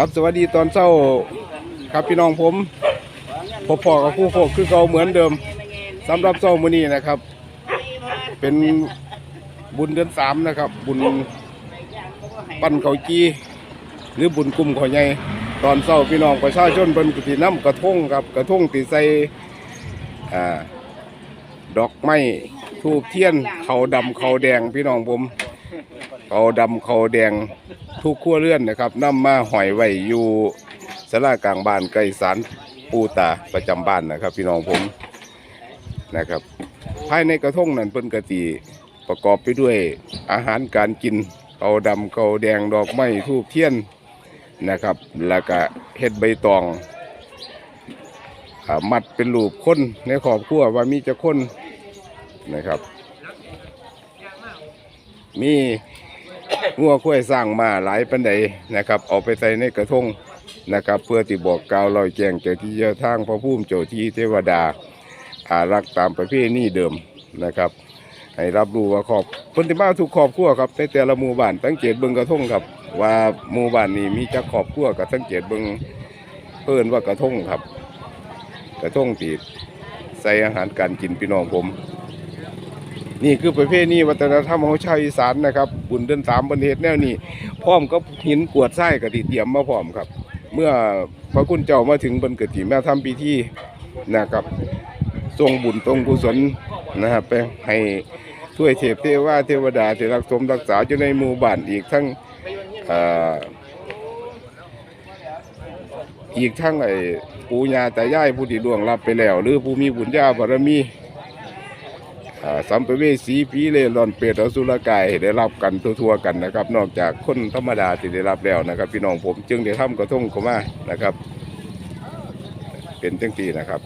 ครับสวัสดีตอนเช้าครับพี่น้องผมพบพอกับคู่โคกคือเก่าเหมือนเดิมสำหรับเช้ามื้อนี้นะครับ เป็นบุญเดือนสามนะครับ บุญปั้นเขาจีหรือบุญกลุ่มเขาใหญ่ตอนเช้าพี่น้องประชาชนเป็นกุฏิน้ำกระทงครับกระทงติใส่ดอกไม้ทูบเทียนเขาดำเขาแดงพี่น้องผม เขาดำเขาแดงทุกขั้วเลื่อนนะครับนำมาหอยไว้อยู่สลากลางบ้านใกล้ศาลปูตาประจำบ้านนะครับ พี่น้องผมนะครับ ภายในกระทงนั้นเพิ่นกะติประกอบไปด้วยอาหารการกินเขาดำเขาแดงดอกไม้ทูบเทียนนะครับ แล้วก็เห็ดใบตองอมัดเป็นรูปคนในครอบครัวว่ามีจะคนนะครับ มีงัวคุ้ยสร้างมาหลายปันใดนะครับเอาไปใส่ในกระทงนะครับ เพื่อที่บอกกล่าวลอยแจ้งเจ้าที่เจ้าทางพระภูมิเจ้าที่เทวดาอารักษ์ตามประเพณีเดิมนะครับให้รับรู้ว่าขอบคนที่มาทุกครอบครัวครับในแต่ละหมู่บ้านสังเกตเบิงกระทงครับ ว่าหมู่บ้านนี้มีจักครอบครัวกับสังเกตเบิงเพิ่นว่ากระทงครับ กระทงตีใส่อาหารการกินพี่น้องผม นี่คือประเพณีวัฒนธรรมของชาวอีสานนะครับบุญเดือนสามประเทศแนวนี้พร้อมกับหินกวดทรายกะติเตรียมมาพร้อมครับ เมื่อพระคุณเจ้ามาถึงบนกติมาทำพิธีนะครับทรงบุญทรงกุศลนะครับไปให้ช่วยเทพเทวาเทวดาที่รักสมรักษาอยู่ในหมู่บ้านอีกทั้งอ่ออีกทั้งไอ้ปู่ย่าตายายผู้ที่ล่วงลับไปแล้ว หรือผู้มีบุญญาบารมี สัมภเวสีผีเล่ร่อนเปรตอสุรกายได้รับกันทั่วๆกันนะครับ นอกจากคนธรรมดาที่ได้รับแล้วนะครับ พี่น้องผมจึงได้ทำกระทงเข้ามานะครับ เป็นจังตีนะครับ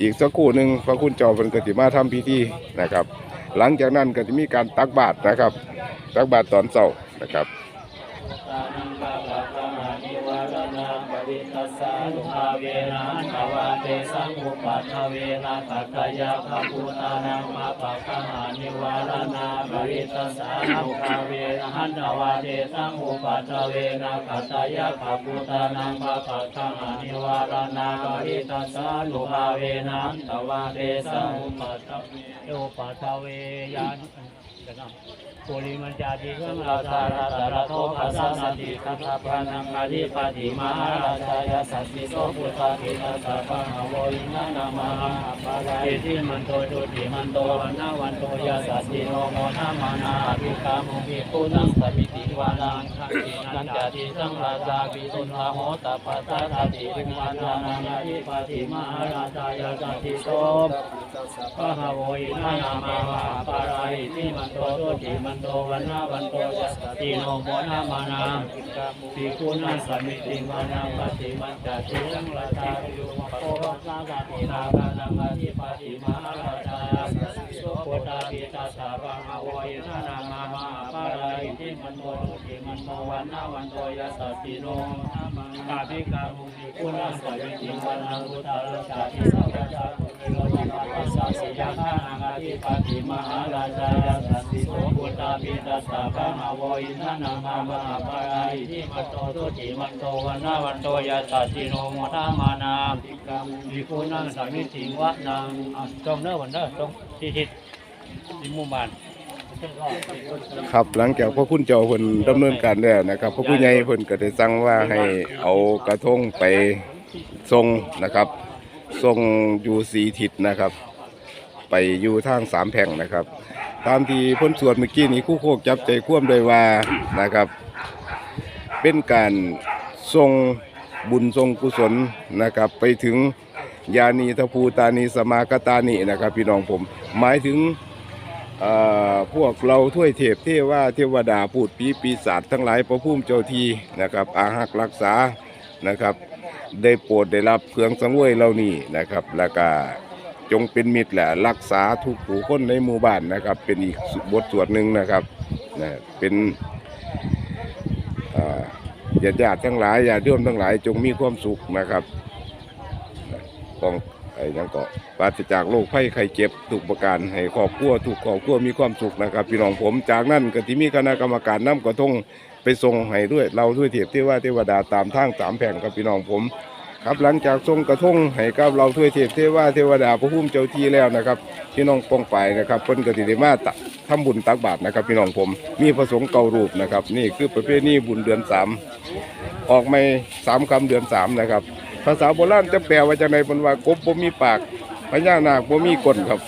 อีกสักครู่หนึ่งพระคุณเจ้าเป็นกติมาทำพิธีนะครับ หลังจากนั้นก็จะมีการตักบาตรนะครับ ตักบาตรตอนเช้านะครับ ตานังกาลาคานิวาร ณาปริตัสสานุภาเวนะภาวะเตสังอุปัฏฐเวนะปัตตยาภาพุตานังมาปะกหานิวารณาปริตัสสานุภาเวนะหันตวาเตสังอุปัฏฐเวนะปัตตยาภาพุตานังมาปะกหานิวารณาปริตัสสานุภาเวนะหันตวาเตสังอุปัฏฐเวอุปัฏฐเวยานปุริมัญจาติสังราชาราตระโตภาสสติทัพพานังอาทิปติมาราชายสัตติโสปุตตาติตัสสะปะหะโวอินานามาปาลาอิทิมันโตจุติมันโตวันนาวันโตยาสัตติโนโมนามานาภิกามุภิปุนังสมิ วานังนันจาติสังราชาปิสุนทาโหตปัสสะทติวิมานานาทิปติมหาราชายสัตติโสปะหาโวอินานามามาปาราอิทิมันโตโตติมันโตวันนาวันโตยัสติโนโมนามานาปิกุณาสมิติมานาปฏิมันจติสังราชายุมโพรัสสะตินาคานังอธิปติมหาราชาสุโคตาปิตาสาปะหาโวอินานามามา ปาราอิทิมันโตโตติมันโตวันนาวันโตยัสสติโนกาภิกามุนิกุณาสมิติมานาอุตตรชาติสังราชาโลจิปัสสะสิยาคานังอธิปติมหาราชายาสัตติโสปุตตาปิตัสสะปะหาโวอินทนามามหาปาราอิทิมันโตตุจิมันโตวันนาวันโตยาสัตติโนโมทามานาติกรรมวิคุนังสามิติวะนังอะตรงเนื้อวันเนื้อตรงที่ทิศที่หมู่บ้าน ครับหลังจากพระคุณเจ้าเพิ่นดำเนินการแล้วนะครับพระผู้ใหญ่เพิ่นก็ได้สั่งว่าให้เอากระทงไปทรงนะครับทรงอยู่สีทิศนะครับ ไปอยู่ทางสามแผงนะครับ ตามที่พ้นสวดเมื่อกี้นี้คู่โคกจับใจคว่ำโดยว่านะครับ เป็นการทรงบุญทรงกุศลนะครับ ไปถึงยานีทภูตานีสมากตานีนะครับ พี่น้องผมหมายถึง พวกเราถ้วยเทพเทว่าเทวดาพูดปีปีศาจทั้งหลายประพุ่มเจ้าทีนะครับ อาหักรักษานะครับ ได้โปรดได้รับเครื่องสังเวยเหล่านี้นะครับแล้วก็จงเป็นมิตรแหละรักษาทุกผู้คนในหมู่บ้านนะครับ เป็นอีกบทสวดหนึ่งนะครับนะเป็นญาติญาติทั้งหลายญาติโยมทั้งหลายจงมีความสุขนะครับนะป้อง ไอ้ยังก็ปราศจากโรคภัยไข้เจ็บทุกประการให้ครอบครัวทุกครอบครัวมีความสุขนะครับพี่น้องผมจากนั้นก็ที่มีคณะกรรมการน้ำกระทงไปส่งให้ด้วยเราด้วยเทียบที่ว่าเทวดาตามทางสามแผงครับพี่น้องผม ครับหลังจากทรงกระทงให้กับเราถ้วยเทพเทว่าเทวดาพระพุ่มเจ้าที่แล้วนะครับพี่น้องปองไปนะครับเพิ่นก็สิได้มาตะทำบุญตักบาตรนะครับ พี่น้องผมมีพระสงฆ์เก่ารูปนะครับ นี่คือประเพณีบุญเดือนสามออกไม่สามคำเดือนสามนะครับ ภาษาโบราณจะแปลว่าจังไดเพิ่นว่ากบบ่มีปากพญานาคบ่มีก้นครับ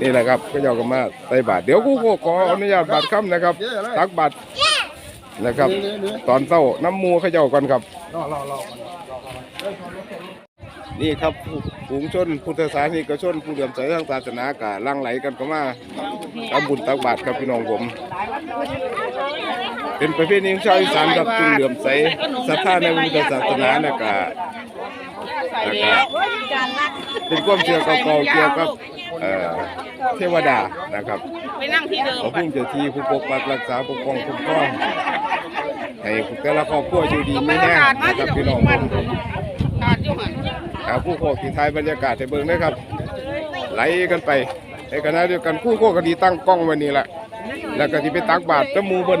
นี่แหละครับก็เจ้าก็มาใส่บาตรเดี๋ยวกูขออนุญาตบาตรค่ำนะครับ ตักบาตรนะครับ ตอนเช้าน้ำมูเขาเจ้าก่อนครับนี่ครับฝูงชนพุทธศาสนิกชนผู้เลื่อมใสทางศาสนากะลังไหลกันเข้ามาทำบุญตักบาตรครับพี่น้องผม เป็นประเพณีของชาวอีสานครับจึงเหลื่อมใสศรัทธาในพุทธศาสนานะกะนะกะเป็นความเชื่อเก่าๆเกี่ยวกับเออเทวดานะครับไปนั่งที่เดิมขอพุ่งเจ้าที่ผู้ปกปักรักษาปกป้องคุ้มครองให้แต่ละครอบครัวอยู่ดีไม่แห้งนะครับพี่น้องผมขาดอยู่หันหาผู้โคกที่ท้ายบรรยากาศให้เบิ่งนะครับไหลกันไปในขณะเดียวกันผู้โคกก็ดีตั้งกล้องว้นี่แหละแล้วก็ที่ไปตักบาตรตะมูเบิ่น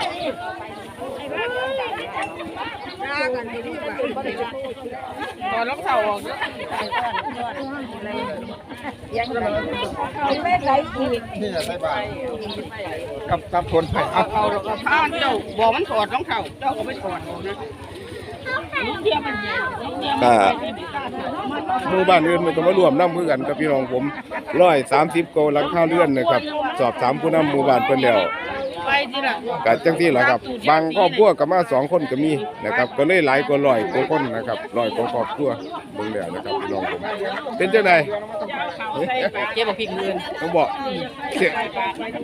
ตอนรองเท้าออกเด้อกับกับทนไผ่เอาเอาแล้วก็ผ้าเจ้าบอกมันถอดรองเท้าเจ้าก็ไม่ถอดเอานะลูกเดียวมันลูกเดียวมันก็หมู่บ้านอื่นมันก็มารวมน้ำมือกันกับพี่น้องผมร้อยสามสิบโกลังคาเรือนนะครับ สอบถามผู้นำหมู่บ้านเพิ่นแล้ว ไปทีละก็จังที่แหละครับ บางครอบครัวก็มาสองคนก็มีนะครับ ก็เลยหลายกว่าร้อยกว่าคนนะครับร้อยกว่าครอบครัวเบิ่งแล้วนะครับพี่น้องผมเป็นจังไดเก็บบอกพริกเงินต้องบอกเสีย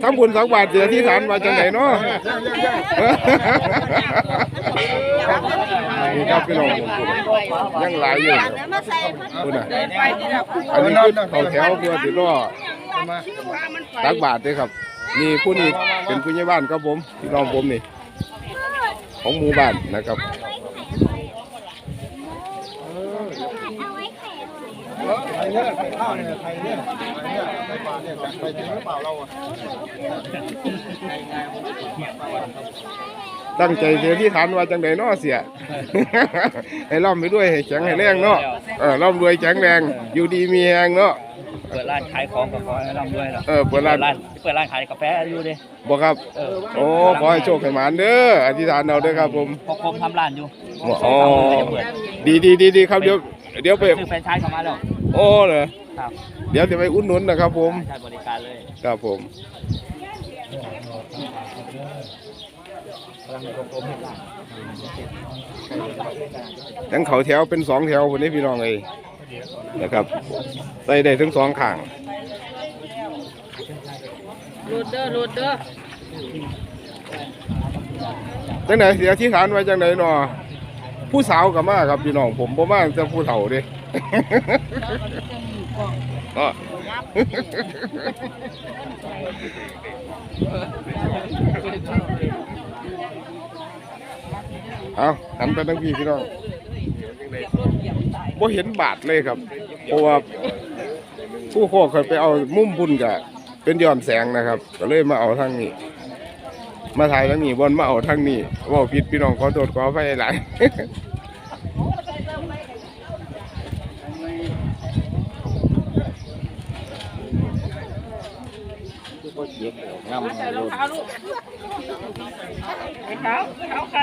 ทำบุญสองบาทเสียที่ฐานมาจังไดเนาะนี่ครับพี่น้องผมยังหลายอยู่คุณน่ะไปทีละอันนี้คือเขาแถวเพื่อสิรอผ้ามันไปตักบาทเด้อครับ นี่ผู้นี้เป็นผู้ใหญ่บ้านครับผมพี่น้องผมนี่ ของหมู่บ้านนะครับไผ่เนี่ยไผ่ข้าวเนี่ยไผ่เนี่ยไผ่เนี่ยไผ่ป่าเนี่ยไผ่จริงหรือเปล่าเราอะตั้งใจเสียที่ฐานว่าจังไดนาะเสีย ให้ร่ำไปด้วยให้แข็งให้แรงเนาะเออร่ำรวยแข็งแรง อยู่ดีมีแรงเนาะ เปิดร้านขายของกับขอให้ร่ำรวยหรอเออเปิดร้าน เปิดร้านขายกาแฟอยู่ดิบ่ครับเออโอ้ขอให้โชคให้หมานเด้ออธิษฐานเอาเด้อครับผมพอคมทำร้านอยู่อ๋อสองสามวันจะเปิดดีดีดีดีครับเดี๋ยวเดี๋ยวไปซื้อแฟรนไชส์เข้ามาแล้วโอ้เหรอครับเดี๋ยวจะไปอุดหนุนนะครับผมใช้บริการเลยครับผมทั้งเขาแถวเป็นสองแถวคนนี้พี่น้องเลย นะครับใส่ได้ทั้งสองข้างโรดเดอร์โรดเดอร์จังไหนเสียที่ฐานไว้จังไหนเนาะผู้สาวกับมาครับพี่น้องผมบ่มาแต่ผู้เฒ่าเด้ก็เอาหันไปทางพี่พี่น้อง บ่เห็นบาทเลยครับ เพราะว่าผู้โคกเคยไปเอามุมบุญกะเป็นย้อนแสงนะครับ ก็เลยมาเอาทางนี้ มาถ่ายทางนี้บนมาเอาทางนี้เว่าผิดพี่น้องขอโทษขออภัยหลายใส่รองเท้าลูกรองเท้าเท้าใคร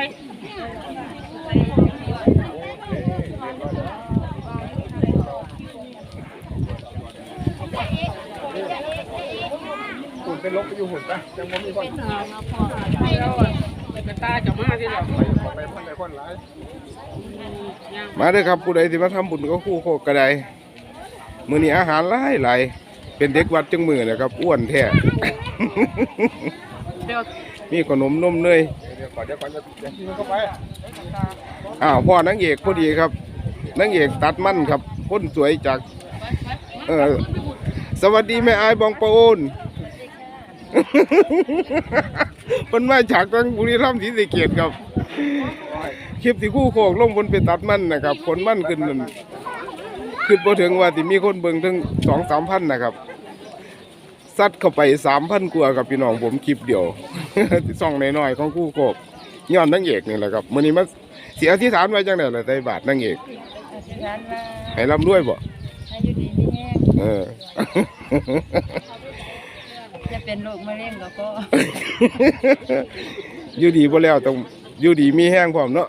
เป็นลบไปอยู่หุ่นปะยังไม่มีคนแล้วอะกระตาจะมาที่เราไปไปพ่นไปพ่นหลายมาเด้อครับผู้ใดที่มาทำบุญก็คู่โคกกระไดมื้อนี้อาหารหลายหลายเป็นเด็กวัดจังมือนะครับอ้วนแท้เดี๋ยวมีขนมนมเนยเดี๋ยวก่อนเดี๋ยวก่อนจะเดี๋ยวที่มันเข้าไปอ้าวพ่อนางเอกพอดีครับนางเอกตัดมั่นครับคนสวยจาก เออสวัสดีแม่อายบองปะโอน เพิ่นมาจากทางบุรีรัมย์ศรีสะเกษครับคลิปที่คู่โคกลงบนไปตัดมันนะครับผลมันขึ้นนั่นขึ้นบ่ถึงว่าสิมีคนเบิ่งถึง2-3พันนะครับซัดเข้าไป3,000กว่ากับพี่น้องผมคลิปเดียวส่องน้อยๆของคู่โคกย้อนนางเอกนี่แหละครับมื้อนี้มาเสียที่ฐานไว้จังได๋ล่ะไต้บาทนางเอกอธิษฐานว่าให้ร่ำรวยบ่ให้อยู่ดีมีแห้งเออ จะเป็นโรคมะเร็งก็ก็อยู่ดีบ่แล้วต้องอยู่ดีมีแห้งพร้อมเนาะ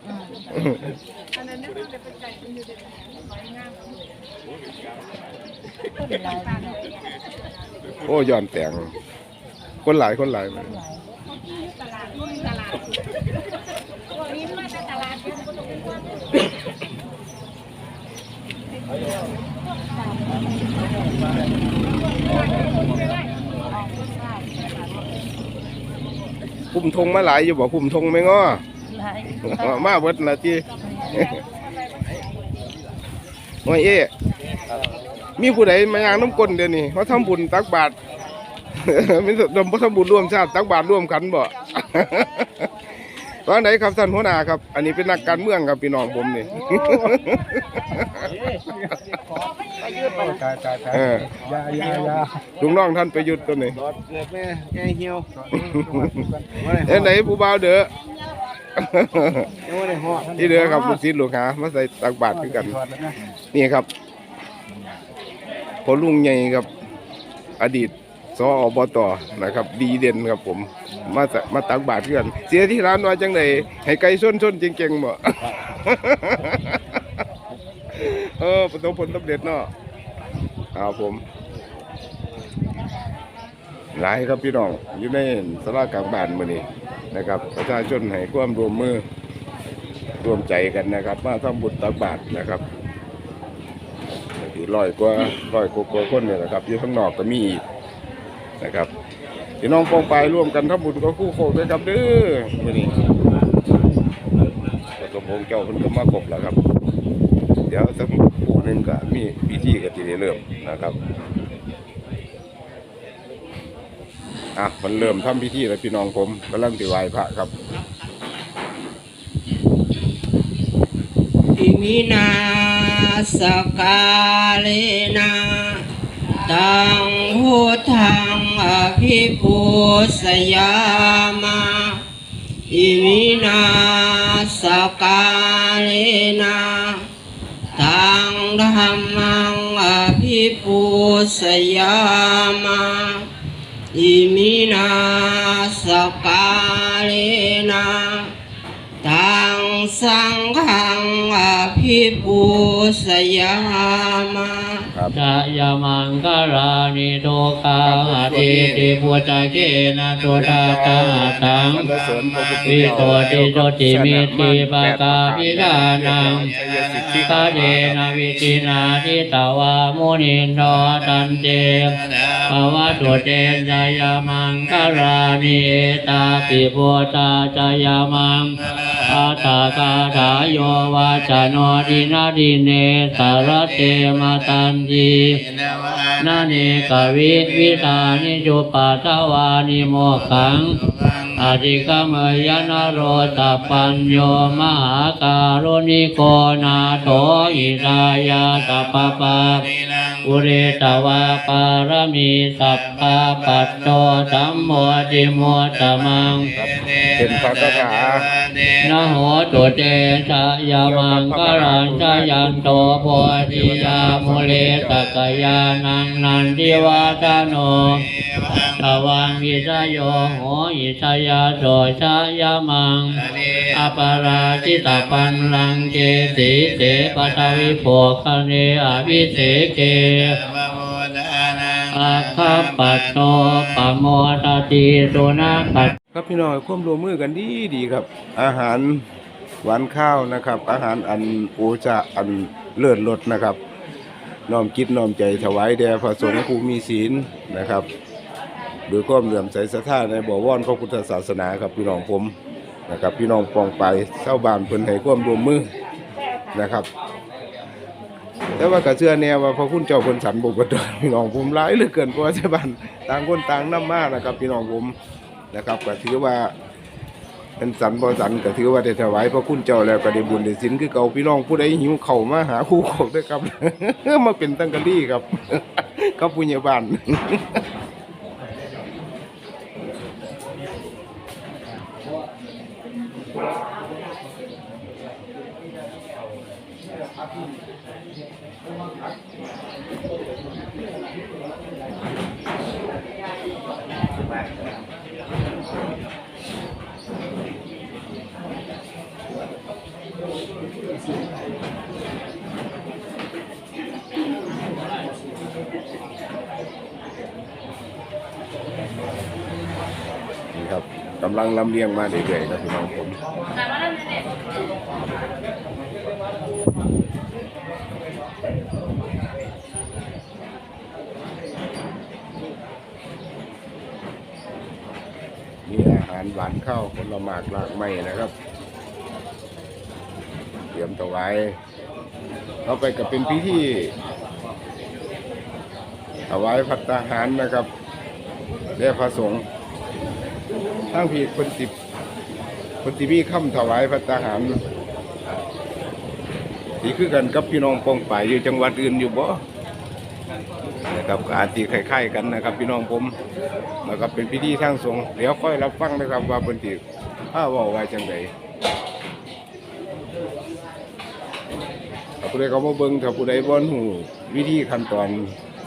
คนหลายเนาะโอ้ย้อนแต่งคนหลายคนหลายมา คุมทงมาหลายอยู่บ่คุมทงไม่ง้อหลายมาเบิดละทีโอ้ยเอ๊ะมีผู้ใดมาย่างน้ำกลนเดี๋ยวนี้เขาทำบุญตักบาตรมีดมบ่ทำบุญร่วมชาติตักบาตรร่วมกันบ่ ว่าไหนครับท่านหัวหน้าครับ อันนี้เป็นนักการเมืองครับพี่น้องผมนี่ ตายตายตายเออ ยายายาลุงน้องท่านประยุทธ์ตัวนี้รถเกิดแม่แง่เหี่ยวเอ้ไหนผู้บ่าวเด้อ ยังไม่ได้หอดที่เด้อครับลูกศิษย์ลูกหามาใส่ตักบาตรคือกันนี่ครับพอลุงใหญ่ครับ อดีต สออบตนะครับ ดีเด่นครับผม มาสะมาตักบาตรเพื่อนเสียที่ร้านว่าจังไดให้ไก่ชนชนเก่งๆบ่เออประสบผลสำเร็จเนาะครับผม หลายครับพี่น้องอยู่ในสลากลางบ้านมื้อนี้นะครับ ประชาชนให้ความร่วมมือร่วมใจกันนะครับ มาทำบุญตักบาตรนะครับร้อยกว่าร้อยกว่าคนเนี่ยนะครับอยู่ข้างนอกก็มีอีก นะครับพี่น้องปองไปร่วมกันทำบุญกับคู่โคกด้วยครับเด้อมื้อนี้แล้วก็พงเจ้าเพิ่นก็มากบแล้วครับ เดี๋ยวสักคู่หนึงก็มีพิธีก็สิได้เริ่มนะครับอะมันเริ่มทำพิธีแล้วพี่น้องผมกำลังสิไหว้พระครับอิมินาสกาเลนะ ตังพุทธังอภิปุสยามาอิมินาสกาเลนะตังธรรมังอภิปุสยามาอิมินาสกาเลนะตังสังฆังอภิปูสยามา จะยามังกรานิโตกาติติปุจจเกนะโตตาตาตังวิโตติโตติมิติปะกาพิกานังสิทธิกาเดนะวิจินาทิตาวามุนินโนตันเตภวะตุเตจายามังกรานิตาปิโพตาจายามัง อาตากาถาโยวาจโนดินาดิเนสารเตมาตันจีนาเนกวิวิตานิจุปัตวานิโมขัง อธิกรรมยนโรตปัญโยมหาการุณิโกนาโถอิทายาตปปปาอุเรตวาปารมีสัพพะปัตโตสัมโมติโมตมังเป็นพระคาถานะโหตุเตชะยามังกรัญชยันโตโพธิยามุเลตกยานังนันทิวาตโนตวังอิสยโยโหอิสยาโสชะยามังอปาราชิตาปันลังเกติเตปตวิโภคเนอภิเสเกอาคาปัตโตปะโมตติสุนาปัตครับพี่น้องร่วมรวมมือกันดีดีครับ อาหารหวานข้าวนะครับ อาหารอันโอจะ อันเลิศรสนะครับน้อมคิดน้อมใจถวายแด่พระสงฆ์ผู้มีศีลนะครับ โดยความเหลื่อมใสศรัทธาในบ่อว่อนพระพุทธศาสนาครับพี่น้องผมนะครับ พี่น้องปองไปเศร้าบานเพิ่นให้ความร่วมมือนะครับ แต่ว่าก็เชื่อแน่ว่าพระคุณเจ้าเพิ่นสันบ่เบิดดอกพี่น้องผมหลายเหลือเกินเพราะว่าชาวบ้านต่างคนต่างนํมากนะครับ พี่น้องผมนะครับก็ถือว่าเป็นสันบ่สันก็ถือว่าได้ถวายพระคุณเจ้าแล้วก็ได้บุญได้ศีลคือเก่าพี่น้องผู้ใดหิวเข้ามาหาคู่เขาด้วยครับมาเป็นตั้งกะลี่ครับกับผู้ใหญ่บ้าน นี่ครับกำลังลำเลียงมาเรื่อยๆครับพี่น้องผมมีอา หวานข้าวผลไม้หลากไม้นะครับ เตรียมตัวไว้เข้าไปกับเป็นพิธีถวายพัตตาหารนะครับเรียกพระสงฆ์ทั้งผีคนสิบคนสิมีคำถวายพระทหารสีคือกันกับพี่น้องปองป่ายอยู่จังหวัดอื่นอยู่บ่ นะครับก็อาจจะคล้ายๆกันนะครับ พี่น้องผมนะครับเป็นพิธีทางสงฆ์เดี๋ยวค่อยรับฟังนะครับว่าเป็นที่ถ้าว่าไว้จังไดผู้ใดเขามาเบิ่งถ้าผู้ใดบ่ฮู้วิธีขั้นตอน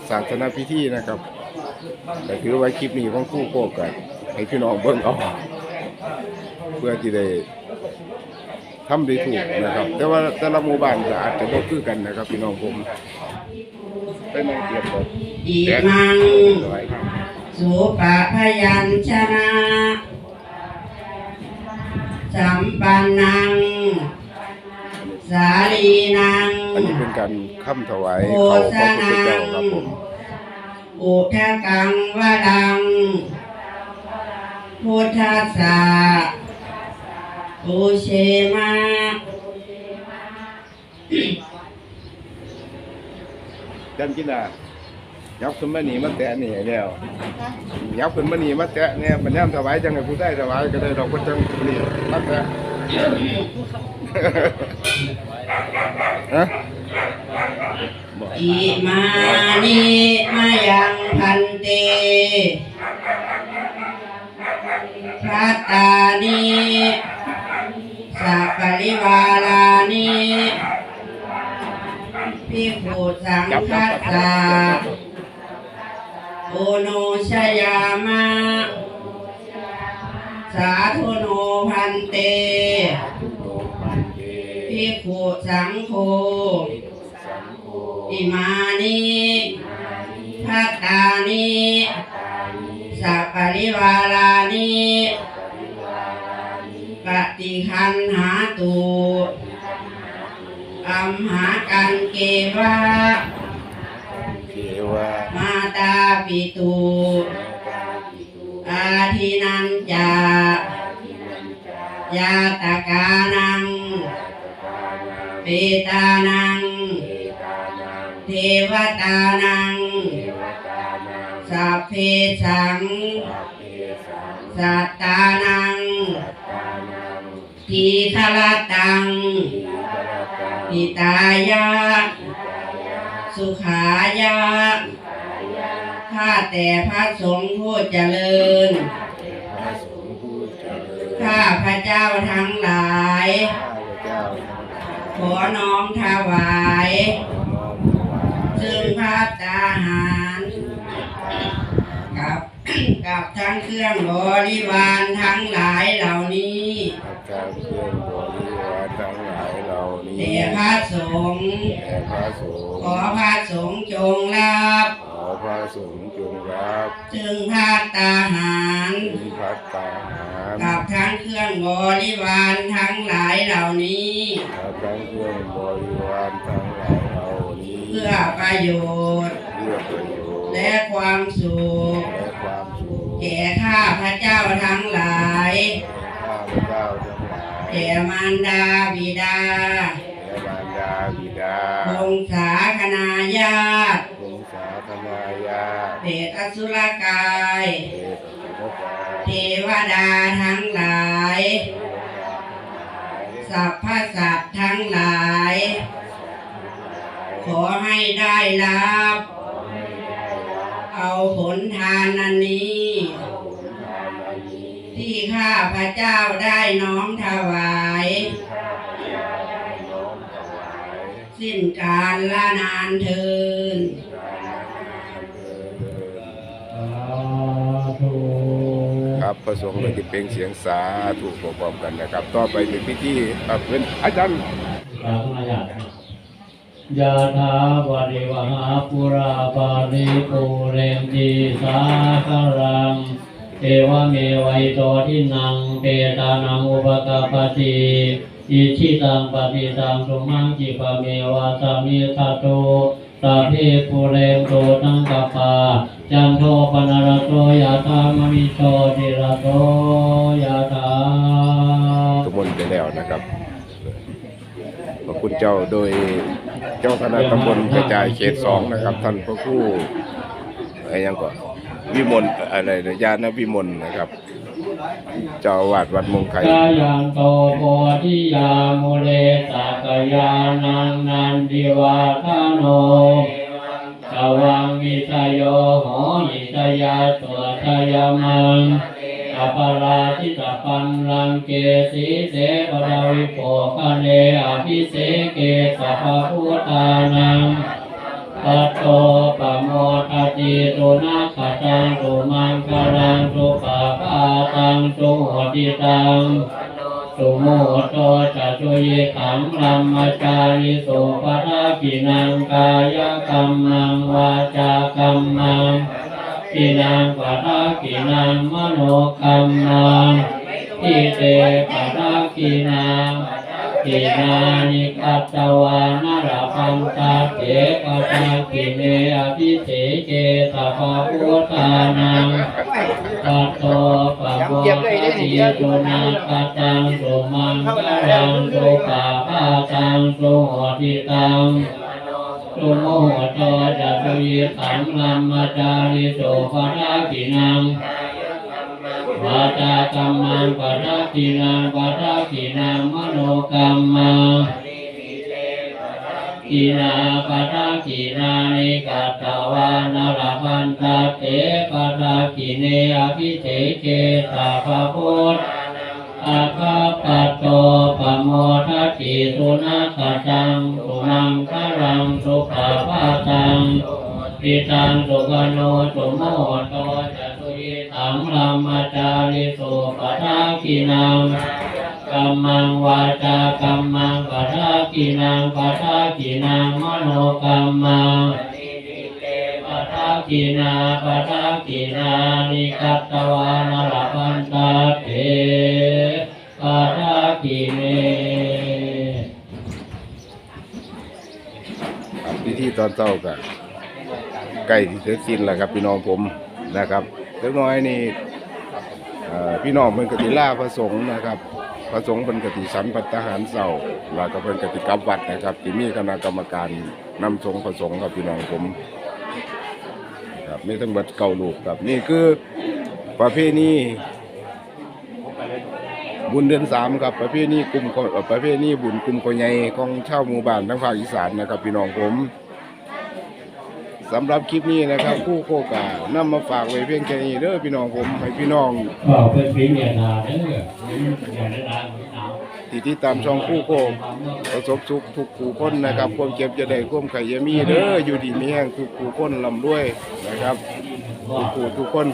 ศาสนาพิธีนะครับแต่ถือว่าคลิปนี้ของคู่โกกันให้พี่น้องเบิ่งเอาเพื่อที่ได้ทำได้ถูกนะครับ แต่ว่าแต่ละหมู่บ้านก็อาจจะบ่คือกันนะครับ พี่น้องผม เป็นนังเกียรติครับอิแดดมังสวยครับสุปะพยัญชนะสัมปันนัง สาลีนัง อันนี้เป็นการค้ำถวายโฆเขาษพระพุทธณัเจ้างครับผมอุทะกังวดัง พุทธัสสะอุเชมา จำกินอะยับขึ้นมานี่มาแตะนี่ให้แล้วยับขึ้นมานี่มาแตะเนี่ยมันย่ำถวายจังไงผู้ได้ถวายก็ได้ดอกก็จังนี่มาแตะฮะบอกอิมานิมายังพันเตพัตตานิสัพปริวารานิ พิกขุสังจับฆจับสาโอโนชยามะ สาธุโนพันเตโตปันเตพิกขุสังโฆสังโฆอิมานิพัตตานิสัพปริวารานิปฏิคันหาตุ อัมหากันเกวะ เทวะมาตาปิตุอาทินันจายาตกานังเปตานัง เทวตานัง สัพเพสัง สัตตานังทีฆรตัง ปิตายะ สุขายะ ข้าแต่พระสงฆ์ผู้เจริญพระสงฆ์ผู้เจริญ ข้าพระเจ้าทั้งหลายข้าพเจ้าทั้งหลายขอน้อมถวายขอน้อมถวาย ซึ่งพระตาหาร กับกับทั้งเครื่องบริวารทั้งหลายเหล่านี้อาจารย์เครื่องบริวารทั้งหลายเหล่านี้แด่พระสงฆ์แด่พระสงฆ์ขอพระสงฆ์จงรับขอพระสงฆ์จงรับซึ่งพระตาหารมีพัตตาหารกับทั้งเครื่องบริวารทั้งหลายเหล่านี้และทั้งเครื่องบริวารทั้งหลายเหล่านี้ เพื่อประโยชน์เพื่อประโยชน์และความสุข และความสุขแก่ข้าพระเจ้าทั้งหลาย ข้าพเจ้าทั้งหลายแก่มารดาบิดาและบรรดาบิดาาวงศาคณาญาติวงศาธนายาเปรตอสุรกาย เทพสุรกาเทวดาทั้งหลาย สัพพสัตว์ทั้งหลาย ขอให้ได้รับ เอาผลทานอันนี้ ที่ข้าพระเจ้าได้น้อมถวาย สิ้นการละนานเทินครับประสงค์เลยที่เป็นเสียงสาถูกพร้อมๆกันนะครับ ต่อไปเป็นพิธีครับเป็นอาจารย์กราบมายาติยะถาวาริวหาปุราปาริปุเรนติสาคารัง เอวเมวัยโตทินังเปตานังอุปกาปติอิชิตังปฏิตังสุมังจิปเมวะสามิทาโตสาเพปุเรนโตตังกปปาจันโทปนารโตยะธามณิโชติระโตยะธาทุกมลไปแล้วนะครับพระคุณเจ้าโดยเจ้าคณะตำบลกระจายเขตสองนะครับ ท่านพระครู่อะไรยังก่อน วิมลอะไรนะญาณวิมลนะครับ เจ้าอาวาดวัดมงไคกายันโตโพธิยามุเลตากยานังนันดิวาทาโนสวังวิทยโยโหหิตยาตัวทยามังอปาราทิตปันรังเกสีเสปราวิโปคเนอภิเสเกสัพพุทานัง ปัตโตปะโมทะติตุนาคตังตุมังคลังตุปะปาตังตุโหติตังสุโมโตจะตุยขังรัมมจาริสุปะทากินังกายกรรมังวาจากรรมังกินังปะทากินังมโนกรรมังอิเตปะทากินัง กินานิกัตวานาราพันตาเถปตากิเนอภิเสเกตภาพุทานังปัตโตปะโมทติจุนาคตังโสมังคลังสุปาปาตังโสหติตังสุโมโตจัตุยิสังลัมมาจาริโสภะรากินัง วาจากรรมังปะทักขินังปะทักขินังมโนกรรมังกินาปะทักขินานิกัตตวานรพันตาเตปะทักขิเนอภิเสเกตาภะพุทธอาคาปัตโตปโมทัตติสุนัขตังสุมังคลังสุขะปาตังปิตังสุกโนสุโมโตจตุ ยิตังรัมมาจาริสุปทากินังกัมมังวาจากัมมังปทากินังปทากินังมโนกัมมังปทากินาปทากินานิกัตตวานรพันตาเถปทากิเนครับพิธีตอนเช้าก็ใกล้ที่จะสิ้นแล้วครับพี่น้องผมนะครับ เล็กน้อยนี่พี่น้องเพิ่นกติล่าพระสงฆ์นะครับพระสงฆ์เพิ่นกติสันปัตหารเศร้าแล้วก็เพิ่นกติกับวัดนะครับที่มีคณะกรรมการนำสงฆ์พระสงฆ์ครับพี่น้องผมครับมีทั้งหมดเก้าลูกครับนี่คือประเพณีบุญเดือนสามครับประเพณีกลุ่มประเพณีบุญกลุ่มคนใหญ่ของชาวหมู่บ้านทั้งภาคอีสานนะครับพี่น้องผม สำหรับคลิปนี้นะครับผู้โคกานำมาฝากไว้เพียงแค่นี้เด้อพี่น้องผมให้พี่น้องก็เป็นปีเนียนาเด้ออย่าได้ร้านหนาวที่ที่ตามช่องคู่โคกประสบสุขทุกผู้คนนะครับความเจ็บจะได้ความไข่อยามีเด้ออยู่ดีมีแห้งทุกผู้คนลำด้วยนะครับทุกผู้ทุกคน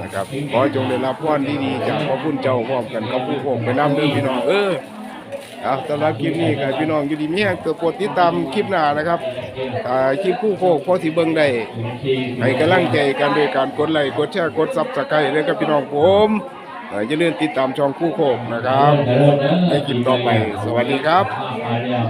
นะครับขอจงได้รับพรดีๆจากพระคุณเจ้าพร้อมกันกับผู้โคกไปนำเด้อพี่น้องเออ เอาสำหรับคลิปนี้ก็พี่น้องอยู่ดีมีแห้งก็กดติดตามคลิปหน้านะครับอ่าคลิปคู่โคกพอสีเบิงได้ให้กำลังใจกันโดยการกดไลค์กดแชร์กดซับสไครต์เลยครับพี่น้องผมเอ่ออย่าลืมติดตามช่องคู่โคกนะครับในคลิปต่อไป สวัสดีครับไปแล้ว